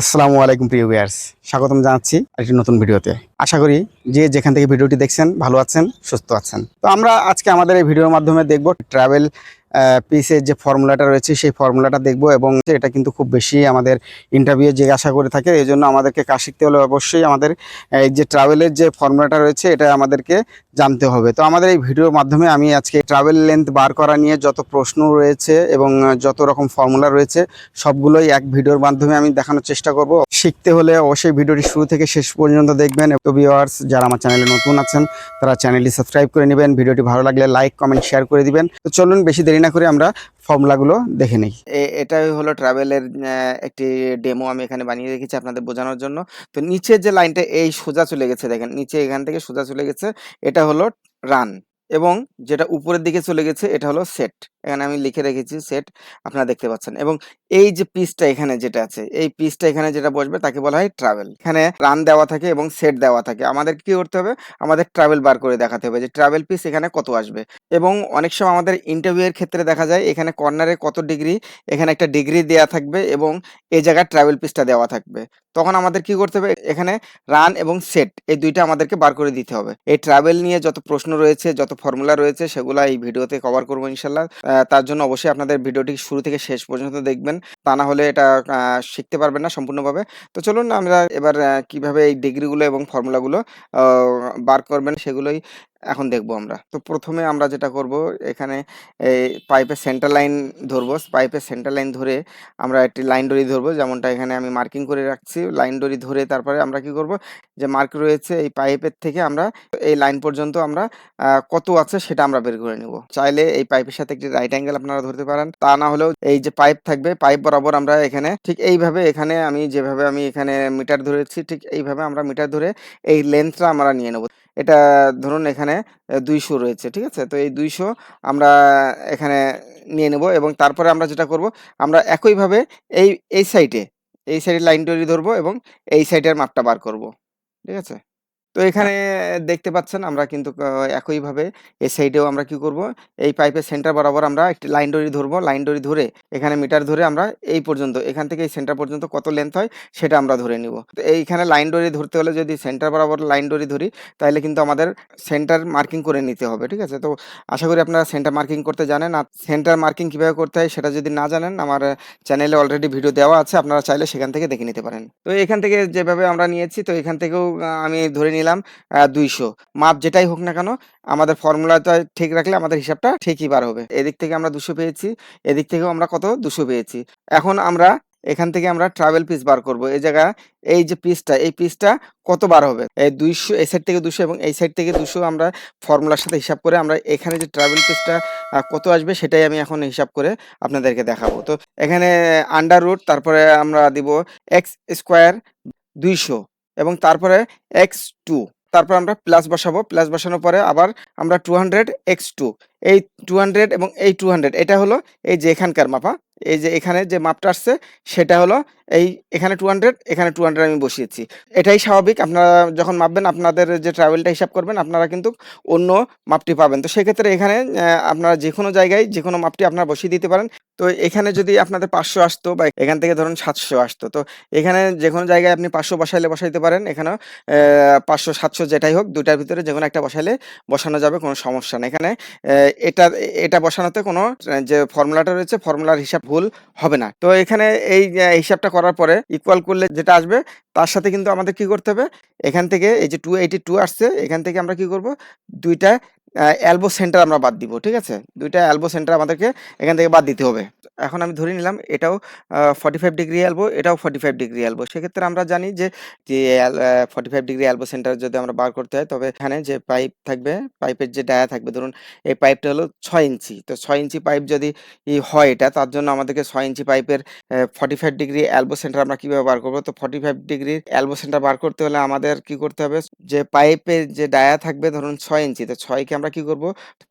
আসসালামু আলাইকুম, প্রিয় ভিউয়ার্স স্বাগতম জানাচ্ছি আরেকটি নতুন ভিডিওতে। আশা করি যে যেখান থেকে ভিডিওটি দেখছেন, ভালো আছেন, সুস্থ আছেন। তো আমরা আজকে আমাদের এই ভিডিওর মাধ্যমে দেখব ট্রাভেল পিসের যে ফর্মুলাটা রয়েছে, সেই ফর্মুলাটা দেখব এবং এটা কিন্তু খুব বেশি আমাদের ইন্টারভিউ জিজ্ঞাসা করে থাকে। এই জন্য আমাদেরকে কাজ শিখতে হলে অবশ্যই আমাদের, এই যে ট্রাভেলের যে ফর্মুলাটা রয়েছে, এটা আমাদেরকে জানতে হবে। তো আমাদের এই ভিডিওর মাধ্যমে আমি আজকে ট্রাভেল লেন্থ বার করা নিয়ে যত প্রশ্ন রয়েছে এবং যত রকম ফর্মুলা রয়েছে, সবগুলোই এক ভিডিওর মাধ্যমে আমি দেখানোর চেষ্টা করব। শিখতে হলে অবশ্যই ভিডিওটি শুরু থেকে শেষ পর্যন্ত দেখবেন। তো ভিউয়ার্স যারা আমার চ্যানেলে নতুন আছেন, তারা চ্যানেলটি সাবস্ক্রাইব করে নেবেন। ভিডিওটি ভালো লাগলে লাইক কমেন্ট শেয়ার করে দিবেন। তো চলুন, বেশি দেরি না করে আমরা ফর্মুলাগুলো দেখে নিই। এটাই হলো ট্রাভেলের একটি ডেমো আমি এখানে বানিয়ে রেখেছি আপনাদের বোঝানোর জন্য। তো নিচের যে লাইনটা, এই সোজা চলে গেছে দেখেন, নিচে এখান থেকে সোজা চলে গেছে, এটা হলো রান এবং যেটা উপরের দিকে চলে গেছে, এটা হলো সেট। এখানে আমি লিখে রেখেছি সেট, আপনারা দেখতে পাচ্ছেন এবং এই যে পিসটা এখানে যেটা আছে, এই পিসটা এখানে যেটা বসবে তাকে বলা হয় ট্রাভেল এখানে রান দেওয়া থাকে এবং সেট দেওয়া থাকে। আমাদের কি করতে হবে? আমাদের ট্রাভেল বার করে দেখাতে হবে যে ট্রাভেল পিস এখানে কত আসবে। এবং অনেক সময় আমাদের ইন্টারভিউ এর ক্ষেত্রে দেখা যায় এখানে কর্নারে কত ডিগ্রি এখানে একটা ডিগ্রি দেওয়া থাকবে এবং এই জায়গায় ট্রাভেল পিসটা দেওয়া থাকবে। তখন আমাদের কি করতে হবে? এখানে রান এবং সেট এই দুইটা আমাদেরকে বার করে দিতে হবে। এই ট্রাভেল নিয়ে যত প্রশ্ন রয়েছে, যত ফর্মুলা রয়েছে, সেগুলো এই ভিডিওতে কভার করব ইনশাল্লাহ। তার জন্য অবশ্যই আপনাদের ভিডিওটি শুরু থেকে শেষ পর্যন্ত দেখবেন। তা না হলে এটা শিখতে পারবেন না সম্পূর্ণভাবে। তো চলুন আমরা এবার কীভাবে এই ডিগ্রিগুলো এবং ফর্মুলাগুলো বার করবেন সেগুলোই এখন দেখব আমরা। তো প্রথমে আমরা যেটা করব, এখানে পাইপের সেন্টার লাইন ধরবো। পাইপের সেন্টার লাইন ধরে আমরা একটি লাইন ডরি ধরবো, যেমনটা এখানে আমি মার্কিং করে রাখছি। লাইন ডরি ধরে তারপরে আমরা কি করব, যে মার্ক রয়েছে এই পাইপের থেকে আমরা এই লাইন পর্যন্ত আমরা কত আছে সেটা আমরা বের করে নিব। চাইলে এই পাইপের সাথে একটি রাইট অ্যাঙ্গেল আপনারা ধরতে পারেন। তা না হলেও এই যে পাইপ থাকবে পাইপ বরাবর আমরা এখানে ঠিক এইভাবে এখানে আমি যেভাবে আমি এখানে মিটার ধরেছি, ঠিক এইভাবে আমরা মিটার ধরে এই লেন্থটা আমরা নিয়ে নেব। এটা ধরুন এখানে দুইশো রয়েছে, ঠিক আছে? তো এই দুইশো আমরা এখানে নিয়ে নেব এবং তারপরে আমরা যেটা করব, আমরা একইভাবে এই এই সাইডে এই সাইডে লাইন তৈরি ধরবো এবং এই সাইডের মাপটা বার করব, ঠিক আছে? তো এখানে দেখতে পাচ্ছেন আমরা কিন্তু একইভাবে এই সাইডেও আমরা কি করব? এই পাইপের সেন্টার বরাবর আমরা একটি লাইন দড়ি ধরবো। লাইন দড়ি ধরে এখানে মিটার ধরে আমরা এই পর্যন্ত, এখান থেকে এই সেন্টার পর্যন্ত কত লেন্থ হয় সেটা আমরা ধরে নিব। তো এইখানে লাইন দড়ি ধরতে হলে যদি সেন্টার বরাবর লাইন দড়ি ধরি তাহলে কিন্তু আমাদের সেন্টার মার্কিং করে নিতে হবে, ঠিক আছে? তো আশা করি আপনারা সেন্টার মার্কিং করতে জানেন। আর সেন্টার মার্কিং কীভাবে করতে হয় সেটা যদি না জানেন, আমার চ্যানেলে অলরেডি ভিডিও দেওয়া আছে, আপনারা চাইলে সেখান থেকে দেখে নিতে পারেন। তো এখান থেকে যেভাবে আমরা নিয়েছি, তো এখান থেকেও আমি ধরে নিলাম দুইশো। মাপ যেটাই হোক না কেন, আমাদের ফর্মুলাটা ঠিক রাখলে আমাদের হিসাবটা ঠিকই বার হবে। এদিক থেকে আমরা দুশো পেয়েছি, এদিক থেকেও আমরা কত? দুশো পেয়েছি। এখন আমরা এখান থেকে আমরা ট্রাভেল পিস বার করব। এই জায়গা, এই যে পিসটা এই পিসটা কত বার হবে? এই দুইশো, এই সাইড থেকে দুশো এবং এই সাইড থেকে দুশো আমরা ফর্মুলার সাথে হিসাব করে আমরা এখানে যে ট্রাভেল পিসটা কত আসবে সেটাই আমি এখন হিসাব করে আপনাদেরকে দেখাবো। তো এখানে আন্ডার রুট তারপরে আমরা দিব এক্স স্কোয়ার দুইশো। এবং তারপরে এক্স টু তারপর আমরা প্লাস বসাবো প্লাস বসানোর পরে আবার আমরা টু হান্ড্রেড এক্স টু এই টু হান্ড্রেড এবং এই টু হান্ড্রেড এটা হলো এই যে এখানকার মাপা। এই যে এখানে যে মাপটা আসছে, সেটা হলো এই এখানে টু হান্ড্রেড এখানে টু হান্ড্রেড আমি বসিয়েছি। এটাই স্বাভাবিক, আপনারা যখন মাপবেন, আপনাদের যে ট্রাভেলটা হিসাব করবেন, আপনারা কিন্তু অন্য মাপটি পাবেন। তো সেক্ষেত্রে এখানে আপনারা যে কোনো জায়গায় যে কোনো মাপটি আপনারা বসিয়ে দিতে পারেন। তো এখানে যদি আপনাদের পাঁচশো আসতো বা এখান থেকে ধরুন সাতশো আসতো, তো এখানে যে কোনো জায়গায় আপনি পাঁচশো বসাইলে বসাইতে পারেন। এখানেও পাঁচশো, সাতশো যেটাই হোক, দুইটার ভিতরে যে কোনো একটা বসাইলে বসানো যাবে, কোনো সমস্যা নেই। এখানে এটা এটা বসানোতে কোনো যে ফর্মুলাটা রয়েছে ফর্মুলার হিসাব ভুল হবে না। তো এখানে এই হিসাবটা করার পরে ইকুয়াল করলে যেটা আসবে, তার সাথে কিন্তু আমাদের কি করতে হবে? এখান থেকে এই যে টু এইটি টু আসছে, এখান থেকে আমরা কি করব? দুইটা অ্যালবো সেন্টার আমরা বাদ দিব, ঠিক আছে? দুইটা অ্যালবো সেন্টার আমাদেরকে এখান থেকে বাদ দিতে হবে। এখন আমি ধরে নিলাম, এটাও ফর্টি ফাইভ ডিগ্রি অ্যালবো এটাও ফর্টি ফাইভ ডিগ্রি অ্যালবো সেক্ষেত্রে আমরা জানি যে যে forty five degree elbow centre যদি আমরা বার করতে হয়, তবে এখানে যে পাইপ থাকবে পাইপের যে ডায়া থাকবে, ধরুন, এই পাইপটা হলো ছয় ইঞ্চি। তো ছয় ইঞ্চি পাইপ যদি হয় এটা, তার জন্য আমাদেরকে ছয় ইঞ্চি পাইপের forty five degree elbow centre আমরা কীভাবে বার করব? তো forty five degree elbow centre বার করতে হলে আমাদের কি করতে হবে? যে পাইপের যে ডায়া থাকবে, ধরুন, ছয় ইঞ্চি, তো ছয়কে আমরা কি করব?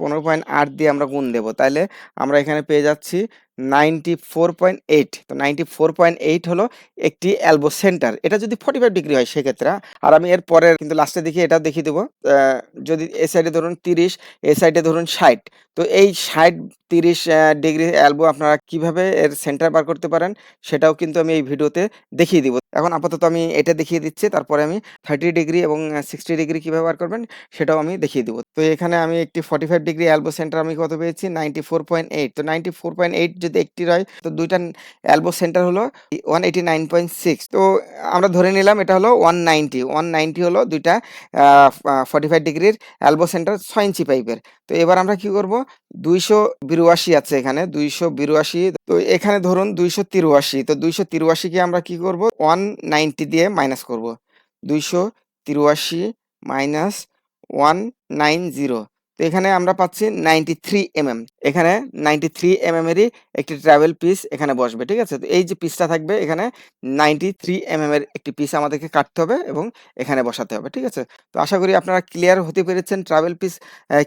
পনেরো পয়েন্ট আট দিয়ে আমরা গুণ দেবো। তাহলে আমরা এখানে পেয়ে যাচ্ছি নাইনটি ফোর পয়েন্ট এইট। তো নাইনটি ফোর পয়েন্ট এইট হলো একটি অ্যালবো সেন্টার এটা যদি ফর্টি ফাইভ ডিগ্রি হয় সেক্ষেত্রে, আর আমি এর পরের কিন্তু লাস্টে দেখি, এটাও দেখিয়ে দেবো। যদি এ সাইডে ধরুন তিরিশ, এ সাইডে ধরুন ষাট। তো এই ষাট, তিরিশ ডিগ্রি অ্যালবো আপনারা কীভাবে এর সেন্টার বার করতে পারেন, সেটাও কিন্তু আমি এই ভিডিওতে দেখিয়ে দিব। এখন আপাতত আমি এটা দেখিয়ে দিচ্ছি, তারপরে আমি থার্টি ডিগ্রি এবং সিক্সটি ডিগ্রি কীভাবে বার করবেন, সেটাও আমি দেখিয়ে দিব। তো এখানে আমি একটি forty five degree elbow centre আমি কত পেয়েছি? Ninety four point eight. তো নাইনটি ফোর পয়েন্ট এইট যদি একটি হয় তো দুইটা অ্যালবো সেন্টার হলো one eighty nine point six তো আমরা ধরে নিলাম এটা হলো ওয়ান নাইনটি ওয়ান নাইনটি হলো দুইটা ফর্টি ফাইভ ডিগ্রির অ্যালবো সেন্টার ছয় ইঞ্চি পাইপের তো এবার আমরা কি করব? দুইশো বিরাশি আছে এখানে, দুইশো বিরাশি। তো এখানে ধরুন দুইশো তিরাশি। তো দুইশো তিরাশিকে আমরা কি করব? ওয়ান নাইনটি দিয়ে মাইনাস করব। দুইশো তিরাশি মাইনাস ওয়ান নাইন জিরো তো এখানে আমরা পাচ্ছি নাইনটি থ্রি এমএম এখানে নাইনটি থ্রি এমএম এরই একটি ট্রাভেল পিস এখানে বসবে, ঠিক আছে? তো এই যে পিসটা থাকবে, এখানে নাইনটি থ্রি এমএম এর একটি পিস আমাদেরকে কাটতে হবে এবং এখানে বসাতে হবে, ঠিক আছে? তো আশা করি আপনারা ক্লিয়ার হতে পেরেছেন ট্রাভেল পিস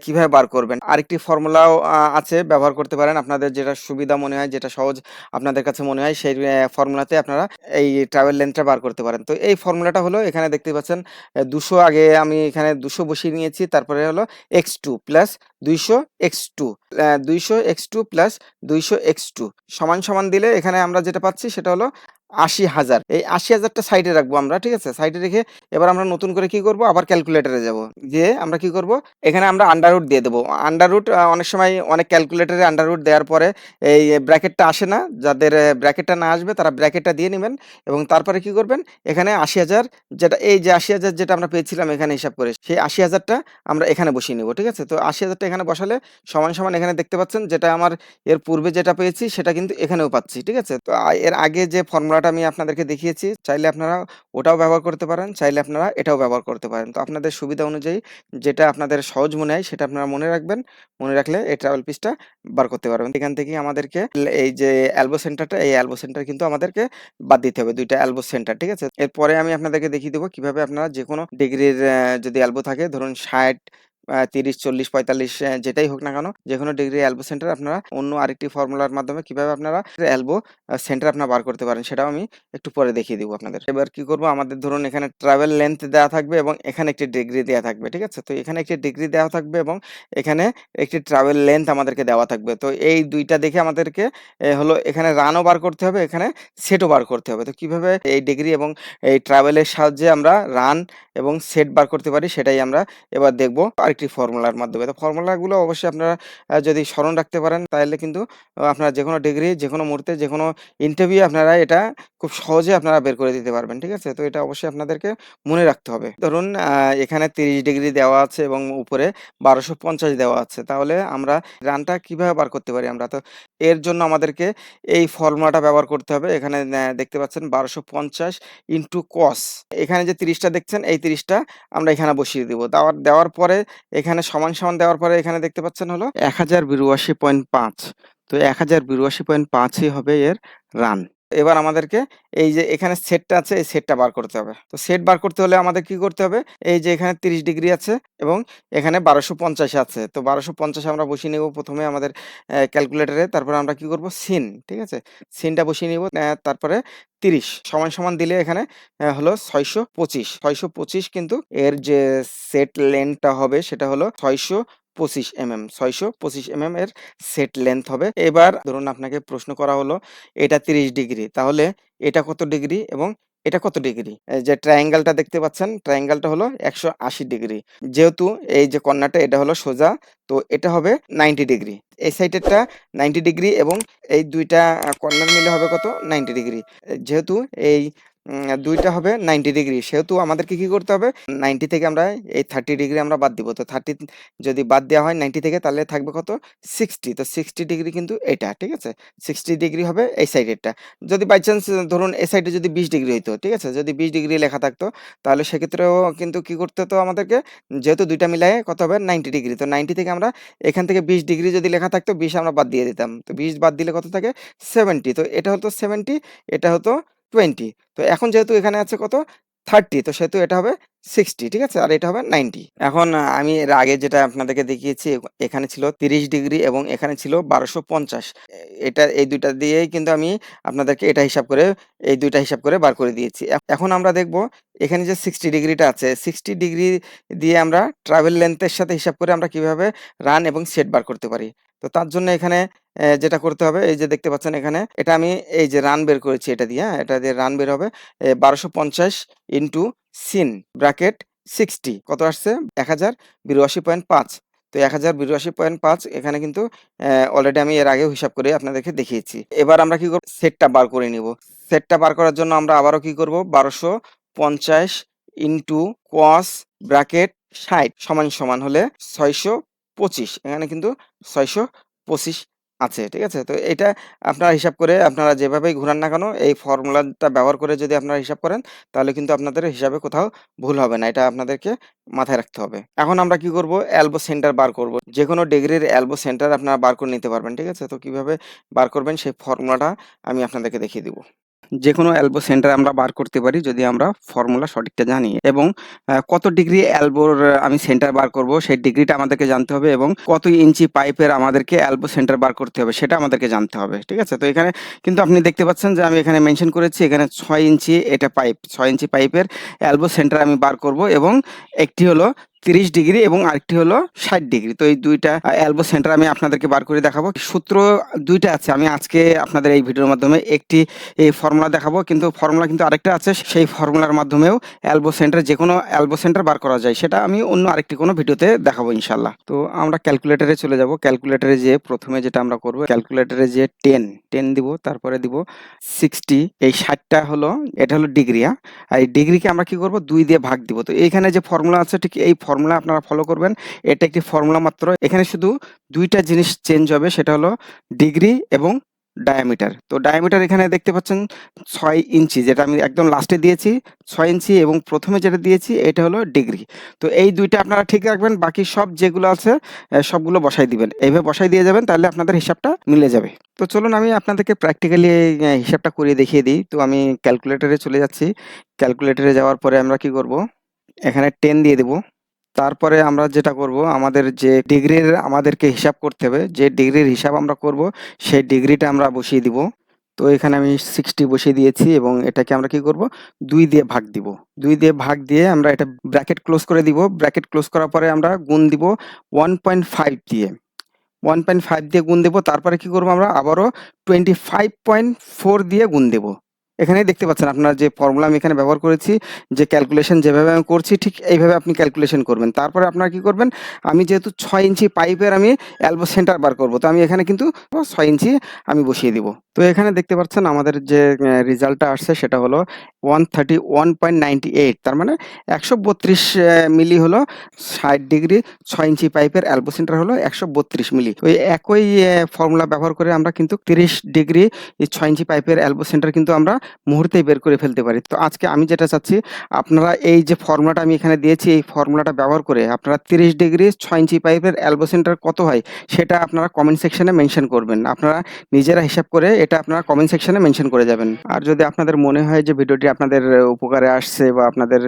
কীভাবে বার করবেন। আরেকটি ফর্মুলাও আছে, ব্যবহার করতে পারেন। আপনাদের যেটা সুবিধা মনে হয়, যেটা সহজ আপনাদের কাছে মনে হয়, সেই ফর্মুলাতে আপনারা এই ট্রাভেল লেন্থটা বার করতে পারেন। তো এই ফর্মুলাটা হলো, এখানে দেখতে পাচ্ছেন দুশো আগে আমি এখানে দুশো বসিয়ে নিয়েছি, তারপরে হলো এক্স টু প্লাস দুইশো এক্স টু দুইশো এক্স টু প্লাস দুইশো এক্স টু। সমান সমান দিলে এখানে আমরা যেটা পাচ্ছি সেটা হলো আশি হাজার। এই আশি হাজারটা সাইডে রাখব আমরা, ঠিক আছে? সাইডে রেখে এবার আমরা নতুন করে কি করব? আবার ক্যালকুলেটরে যাব। দিয়ে আমরা কি করব? এখানে আমরা আন্ডাররুট দিয়ে দেবো। আন্ডাররুট অনেক সময় অনেক ক্যালকুলেটরে আন্ডাররুট দেওয়ার পরে এই ব্র্যাকেটটা আসে না। যাদের ব্র্যাকেটটা না আসবে তারা ব্র্যাকেটটা দিয়ে নেবেন এবং তারপরে কি করবেন? এখানে আশি হাজার যেটা, এই যে আশি হাজার যেটা আমরা পেয়েছিলাম এখানে হিসাব করে, সেই আশি হাজারটা আমরা এখানে বসিয়ে নেব, ঠিক আছে? তো আশি হাজারটা এখানে বসালে সমান সমান এখানে দেখতে পাচ্ছেন যেটা আমার এর পূর্বে যেটা পেয়েছি সেটা কিন্তু এখানেও পাচ্ছি, ঠিক আছে? তো এর আগে যে ফর্মুলাটা আমি আপনাদেরকে দেখিয়েছি। চাইলে আপনারা ওটাও ব্যবহার করতে পারেন, চাইলে আপনারা এটাও ব্যবহার করতে পারেন। তো আপনাদের সুবিধা অনুযায়ী যেটা আপনাদের সহজ মনে হয় সেটা আপনারা মনে রাখবেন। মনে রাখলে এই ট্রাভেল পিসটা বার করতে পারবেন। এখান থেকে আমাদেরকে এই যে অ্যালবো সেন্টারটা এই অ্যালবো সেন্টার কিন্তু আমাদেরকে বাদ দিতে হবে। দুইটা অ্যালবো সেন্টার ঠিক আছে? এরপরে আমি আপনাদেরকে দেখিয়ে দেবো কীভাবে আপনারা যে কোনো ডিগ্রির যদি অ্যালবো থাকে, ধরুন ষাট তিরিশ, চল্লিশ, পঁয়তাল্লিশ যেটাই হোক না কেন যে কোনো ডিগ্রি অ্যালবো সেন্টার আপনারা অন্য আরেকটি ফর্মুলার মাধ্যমে কীভাবে আপনারা অ্যালবো সেন্টার আপনারা বার করতে পারেন, সেটাও আমি একটু পরে দেখিয়ে দিব আপনাদের। এবার কি করব, আমাদের ধরুন এখানে ট্রাভেল লেন্থ দেওয়া থাকবে এবং এখানে একটি ডিগ্রি দেওয়া থাকবে, ঠিক আছে? তো এখানে একটি ডিগ্রি দেওয়া থাকবে এবং এখানে একটি ট্রাভেল লেন্থ আমাদেরকে দেওয়া থাকবে। তো এই দুইটা দেখে আমাদেরকে হলো এখানে রানও বার করতে হবে, এখানে সেটও বার করতে হবে। তো কীভাবে এই ডিগ্রি এবং এই ট্রাভেলের সাহায্যে আমরা রান এবং সেট বার করতে পারি, সেটাই আমরা এবার দেখব। আরেকটি ফর্মুলার মাধ্যমে। তো ফর্মুলাগুলো অবশ্যই আপনারা যদি স্মরণ রাখতে পারেন তাহলে কিন্তু আপনারা যে কোনো ডিগ্রি যে কোনো মুহূর্তে যে কোনো ইন্টারভিউ আপনারা এটা খুব সহজে আপনারা বের করে দিতে পারবেন, ঠিক আছে? তো এটা অবশ্যই আপনাদেরকে মনে রাখতে হবে। ধরুন এখানে তিরিশ ডিগ্রি দেওয়া আছে এবং উপরে বারোশো পঞ্চাশ দেওয়া আছে। তাহলে আমরা রানটা কীভাবে বার করতে পারি আমরা? তো এর জন্য আমাদেরকে এই ফর্মুলাটা ব্যবহার করতে হবে। এখানে দেখতে পাচ্ছেন বারোশো পঞ্চাশ ইন্টু কস। এখানে যে তিরিশটা দেখছেন, এই তিরিশটা আমরা এখানে বসিয়ে দেবো। দেওয়ার দেওয়ার পরে এখানে সমান সমান দেওয়ার পরে এখানে দেখতে পাচ্ছেন হলো এক হাজার বিরাশি পয়েন্ট পাঁচ। তো এক হাজার বিরাশি পয়েন্ট পাঁচই হবে এর রান। এবার আমাদেরকে এই যে এখানে সেটটা আছে, এই সেটটা বার করতে হবে। তো সেট বার করতে হলে আমাদের কি করতে হবে? এই যে এখানে তিরিশ ডিগ্রি আছে এবং এখানে বারোশো পঞ্চাশ আছে। তো বারোশো পঞ্চাশ আমরা বসিয়ে নেব প্রথমে আমাদের ক্যালকুলেটরে তারপরে আমরা কি করব? সিন ঠিক আছে? সিনটা বসিয়ে নিব তারপরে তিরিশ। সমান সমান দিলে এখানে হলো ছয়শো পঁচিশ। ছয়শো পঁচিশ কিন্তু এর যে সেট লেন্থটা হবে সেটা হলো ছয়শো পঁচিশ এমএম, ছয়শো পঁচিশ এমএম এর সেট লেন্থ হবে। এবার ধরুন আপনাকে প্রশ্ন করা হলো, এটা তিরিশ ডিগ্রি, তাহলে এটা কত ডিগ্রি এবং এটা কত ডিগ্রি? যে ট্রায়াঙ্গেলটা দেখতে পাচ্ছেন ট্রায়াঙ্গেলটা হলো একশো আশি ডিগ্রি। যেহেতু এই যে কর্নারটা, এটা হলো সোজা, তো এটা হবে নাইনটি ডিগ্রি। এই সাইডেরটা নাইনটি ডিগ্রি এবং এই দুইটা কর্নার মিলে হবে কত? Ninety degree. যেহেতু এই দুইটা হবে নাইনটি ডিগ্রি সেহেতু আমাদেরকে কি করতে হবে? নাইনটি থেকে আমরা এই থার্টি ডিগ্রি আমরা বাদ দিব। তো থার্টি যদি বাদ দেওয়া হয় নাইনটি থেকে, তাহলে থাকবে কত? সিক্সটি তো সিক্সটি ডিগ্রি কিন্তু এটা, ঠিক আছে? সিক্সটি ডিগ্রি হবে এই সাইডেরটা যদি বাই চান্স ধরুন এই সাইডে যদি বিশ ডিগ্রি হইতো, ঠিক আছে? যদি বিশ ডিগ্রি লেখা থাকতো, তাহলে সেক্ষেত্রেও কিন্তু কি করতে হতো আমাদেরকে? যেহেতু দুইটা মিলায়ে কত হবে? নাইনটি ডিগ্রি তো নাইনটি থেকে আমরা এখান থেকে বিশ ডিগ্রি যদি লেখা থাকতো, বিশ আমরা বাদ দিয়ে দিতাম। তো বিশ বাদ দিলে কত থাকে? সেভেন্টি তো এটা হতো সেভেন্টি এটা হতো টোয়েন্টি। তো এখন যেহেতু এখানে আছে কত? থার্টি। তো সেহেতু এটা হবে সিক্সটি, ঠিক আছে? আর এটা হবে নাইনটি। এখন আমি এর আগে যেটা আপনাদেরকে দেখিয়েছি, এখানে ছিল তিরিশ ডিগ্রি এবং এখানে ছিল বারোশো পঞ্চাশ। এটা, এই দুইটা দিয়েই কিন্তু আমি আপনাদেরকে এটা হিসাব করে, এই দুইটা হিসাব করে বার করে দিয়েছি। এখন আমরা দেখব এখানে যে সিক্সটি ডিগ্রিটা আছে, সিক্সটি ডিগ্রি দিয়ে আমরা ট্রাভেল লেন্থের সাথে হিসাব করে আমরা কীভাবে রান এবং সেট বার করতে পারি। তো তার জন্য এখানে যেটা করতে হবে, এই যে দেখতে পাচ্ছেন এখানে, এটা আমি এই যে রান বের করেছি এটা দিয়ে হ্যাঁ এটা দিয়ে রান বের হবে বারোশো পঞ্চাশ ইন্টু সিন ব্র্যাকেট সিক্সটি কত আসছে? এক হাজার বিরাশি পয়েন্ট পাঁচ, তো এক হাজার বিরাশি পয়েন্ট পাঁচ এখানে কিন্তু অলরেডি আমি এর আগেও হিসাব করে আপনাদেরকে দেখিয়েছি। এবার আমরা কি করব? সেটটা বার করে নিব। সেটটা বার করার জন্য আমরা আবারও কি করব? বারোশো পঞ্চাশ ইন্টু কস ব্র্যাকেট ষাট, সমান সমান হলে ছয়শো পঁচিশ, এখানে কিন্তু ছয়শো পঁচিশ আছে, ঠিক আছে? তো এটা আপনারা হিসাব করে আপনারা যেভাবেই ঘুরান না কেন, এই ফর্মুলাটা ব্যবহার করে যদি আপনারা হিসাব করেন, তাহলে কিন্তু আপনাদের হিসাবে কোথাও ভুল হবে না, এটা আপনাদেরকে মাথায় রাখতে হবে। এখন আমরা কি করব? অ্যালবো সেন্টার বার করব। যে কোনো ডিগ্রির অ্যালবো সেন্টার আপনারা বার করে নিতে পারবেন, ঠিক আছে? তো কীভাবে বার করবেন, সেই ফর্মুলাটা আমি আপনাদেরকে দেখিয়ে দিব। যে কোনো এলবো সেন্টার আমরা বার করতে পারি যদি আমরা ফর্মুলা সঠিকটা জানি। এবং কত ডিগ্রি এলবোর আমি সেন্টার বার করব সেই ডিগ্রিটা আমাদেরকে জানতে হবে এবং কত ইঞ্চি পাইপের আমাদেরকে এলবো সেন্টার বার করতে হবে সেটা আমাদেরকে জানতে হবে, ঠিক আছে? তো এখানে কিন্তু আপনি দেখতে পাচ্ছেন যে আমি এখানে মেনশন করেছি এখানে ছয় ইঞ্চি এটা পাইপ ছয় ইঞ্চি পাইপের এলবো সেন্টার আমি বার করব এবং একটি হলো তিরিশ ডিগ্রি এবং আরেকটি হলো ষাট ডিগ্রি। তো এই দুইটা এলবো সেন্টার আমি আপনাদেরকে বার করে দেখাবো। সূত্র দুইটা আছে, আমি আজকে আপনাদের এই ভিডিওর মাধ্যমে একটি এই ফর্মুলা দেখাবো। কিন্তু ফর্মুলা কিন্তু আরেকটা আছে, সেই ফর্মুলার মাধ্যমেও এলবো সেন্টার যে কোনো এলবো সেন্টার বার করা যায়, সেটা আমি অন্য আরেকটি কোনো ভিডিওতে দেখাবো ইনশাল্লাহ তো আমরা ক্যালকুলেটরে চলে যাব। ক্যালকুলেটরে যে প্রথমে যেটা আমরা করব ক্যালকুলেটরে যে টেন টেন দিব, তারপরে দিব সিক্সটি এই ষাটটা হলো, এটা হলো ডিগ্রি হ্যাঁ? আর এই ডিগ্রিকে আমরা কি করব? দুই দিয়ে ভাগ দিব। তো এইখানে যে ফর্মুলা আছে, ঠিক এই আপনারা ফলো করবেন। এটা একটি ফর্মুলা মাত্র। এখানে শুধু দুইটা জিনিস চেঞ্জ হবে, সেটা হলো ডিগ্রি এবং ডায়ামিটার তো ডায়ামিটার এখানে দেখতে পাচ্ছেন ছয় ইঞ্চি, যেটা আমি একদম লাস্টে দিয়েছি, ছয় ইঞ্চি এবং প্রথমে যেটা দিয়েছি, এটা হলো ডিগ্রি তো এই দুইটা আপনারা ঠিক রাখবেন, বাকি সব যেগুলো আছে সবগুলো বসাই দিবেন। এইভাবে বসাই দিয়ে যাবেন, তাহলে আপনাদের হিসাবটা মিলে যাবে। তো চলুন আমি আপনাদেরকে প্র্যাকটিক্যালি হিসাবটা করিয়ে দেখিয়ে দিই। তো আমি ক্যালকুলেটরে চলে যাচ্ছি। ক্যালকুলেটরে যাওয়ার পরে আমরা কি করব? এখানে টেন দিয়ে দেবো। তারপরে আমরা যেটা করব, আমাদের যে ডিগ্রির আমাদেরকে হিসাব করতে হবে, যে ডিগ্রির হিসাব আমরা করব, সেই ডিগ্রিটা আমরা বসিয়ে দিব। তো এখানে আমি সিক্সটি বসিয়ে দিয়েছি এবং এটাকে আমরা কি করব, দুই দিয়ে ভাগ দিব। দুই দিয়ে ভাগ দিয়ে আমরা এটা ব্র্যাকেট ক্লোজ করে দিব। ব্র্যাকেট ক্লোজ করার পরে আমরা গুণ দিব ওয়ান পয়েন্ট ফাইভ দিয়ে। ওয়ান পয়েন্ট ফাইভ দিয়ে গুণ দেবো, তারপরে কি করব আমরা, আবারও টোয়েন্টি ফাইভ পয়েন্ট ফোর দিয়ে গুণ দেবো। এখানেই দেখতে পাচ্ছেন আপনার যে ফর্মুলা আমি এখানে ব্যবহার করেছি, যে ক্যালকুলেশন যেভাবে আমি করছি, ঠিক এইভাবে আপনি ক্যালকুলেশন করবেন। তারপরে আপনারা কি করবেন, আমি যেহেতু ছয় ইঞ্চি পাইপের আমি অ্যালবো সেন্টার বার করব, তো আমি এখানে কিন্তু ছয় ইঞ্চি আমি বসিয়ে দিব। তো এখানে দেখতে পাচ্ছেন আমাদের যে রেজাল্টটা আসছে সেটা হলো one thirty one point ninety eight তার মানে একশো বত্রিশ মিলি হলো ষাট ডিগ্রি, ছয় ইঞ্চি পাইপের অ্যালবো সেন্টার হলো একশো বত্রিশ মিলি। ওই একই ফর্মুলা ব্যবহার করে আমরা কিন্তু তিরিশ ডিগ্রি ছয় ইঞ্চি পাইপের অ্যালবো সেন্টার কিন্তু আমরা মুহূর্তেই বের করে ফেলতে পারি। তো আজকে আমি যেটা চাচ্ছি, আপনারা এই যে ফর্মুলাটা আমি এখানে দিয়েছি, এই ফর্মুলাটা ব্যবহার করে আপনারা তিরিশ ডিগ্রি ছয় ইঞ্চি পাইপের অ্যালবো সেন্টার কত হয়, সেটা আপনারা কমেন্ট সেকশনে মেনশন করবেন। আপনারা নিজেরা হিসাব করে এটা আপনারা কমেন্ট সেকশনে মেনশন করে যাবেন। আর যদি আপনাদের মনে হয় যে ভিডিওটি আপনাদের উপকারে আসছে বা আপনাদের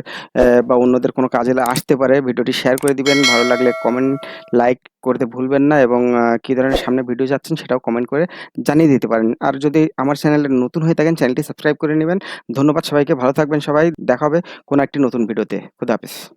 বা অন্যদের কোনো কাজে আসতে পারে, ভিডিওটি শেয়ার করে দিবেন। ভালো লাগলে কমেন্ট লাইক করতে ভুলবেন না এবং কি ধরনের সামনে ভিডিও যাচ্ছেন সেটাও কমেন্ট করে জানিয়ে দিতে পারেন। আর যদি আমার চ্যানেলে নতুন হয়ে থাকেন চ্যানেলটি সাবস্ক্রাইব করে নেবেন। ধন্যবাদ সবাইকে, ভালো থাকবেন সবাই। দেখা হবে কোনো একটি নতুন ভিডিওতে খুদা হাফেজ।